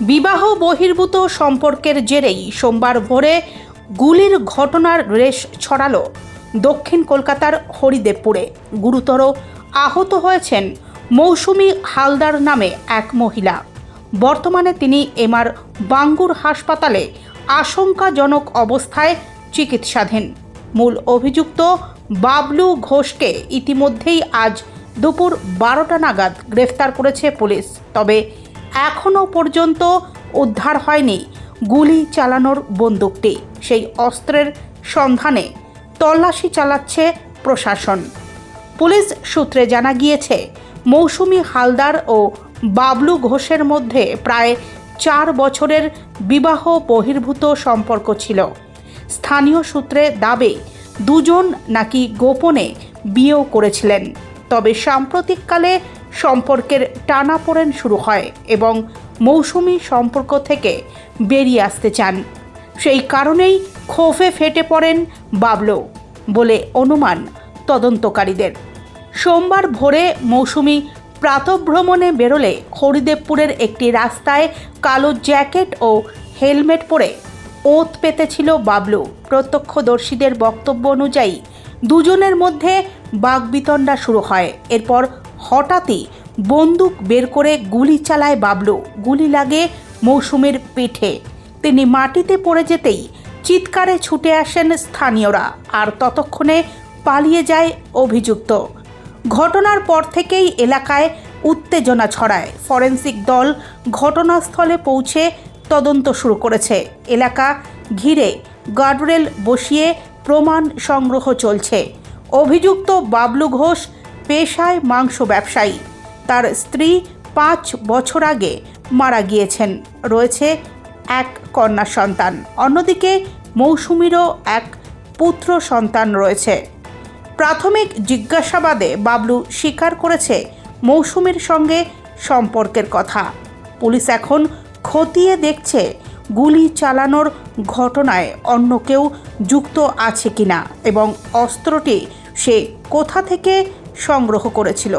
বিবাহ বহির্ভূত সম্পর্কের জেরেই সোমবার ভোরে গুলির ঘটনার রেশ ছড়ালো দক্ষিণ কলকাতার হরিদেবপুরে। গুরুতর আহত হয়েছেন মৌসুমি হালদার নামে এক মহিলা। বর্তমানে তিনি এমআর বাঙ্গুর হাসপাতালে আশঙ্কাজনক অবস্থায় চিকিৎসাধীন। মূল অভিযুক্ত বাবলু ঘোষকে ইতিমধ্যেই আজ দুপুর বারোটা নাগাদ গ্রেফতার করেছে পুলিশ। তবে এখনও পর্যন্ত উদ্ধার হয়নি গুলি চালানোর বন্দুকটি। সেই অস্ত্রের সন্ধানে তল্লাশি চালাচ্ছে প্রশাসন। পুলিশ সূত্রে জানা গিয়েছে, মৌসুমি হালদার ও বাবলু ঘোষের মধ্যে প্রায় চার বছরের বিবাহ বহির্ভূত সম্পর্ক ছিল। স্থানীয় সূত্রে দাবি, দুজন নাকি গোপনে বিয়েও করেছিলেন। তবে সাম্প্রতিককালে সম্পর্কের টানাপোড়েন শুরু হয় এবং মৌসুমি সম্পর্ক থেকে বেরিয়ে আসতে চান। সেই কারণেই ক্ষোভে ফেটে পড়েন বাবলো বলে অনুমান তদন্তকারীদের। সোমবার ভোরে মৌসুমি প্রাতভ্রমণে বেরোলে হরিদেবপুরের একটি রাস্তায় কালো জ্যাকেট ও হেলমেট পরে ওত পেতেছিল বাবলু। প্রত্যক্ষদর্শীদের বক্তব্য অনুযায়ী দুজনের মধ্যে বাগবিতণ্ডা শুরু হয়। এরপর হঠাৎই বন্দুক বের করে গুলি চালায় বাবলু। গুলি লাগে মৌসুমের পিঠে। তিনি মাটিতে পড়ে যেতেই চিৎকারে ছুটে আসেন স্থানীয়রা আর ততক্ষণে পালিয়ে যায় অভিযুক্ত। ঘটনার পর থেকেই এলাকায় উত্তেজনা ছড়ায়। ফরেন্সিক দল ঘটনাস্থলে পৌঁছে তদন্ত শুরু করেছে। এলাকা ঘিরে গার্ডরেল বসিয়ে প্রমাণ সংগ্রহ চলছে। অভিযুক্ত বাবলু ঘোষ পেশায় মাংস ব্যবসায়ী। তার স্ত্রী পাঁচ বছর আগে মারা গিয়েছেন। রয়েছে এক কন্যা সন্তান। অন্যদিকে মৌসুমীরও এক পুত্র সন্তান রয়েছে। প্রাথমিক জিজ্ঞাসাবাদে বাবলু স্বীকার করেছে মৌসুমীর সঙ্গে সম্পর্কের কথা। পুলিশ এখন খতিয়ে দেখছে গুলি চালানোর ঘটনায় অন্য কেউ যুক্ত আছে কিনা এবং অস্ত্রটি সে কোথা থেকে সংগ্রহ করেছিল?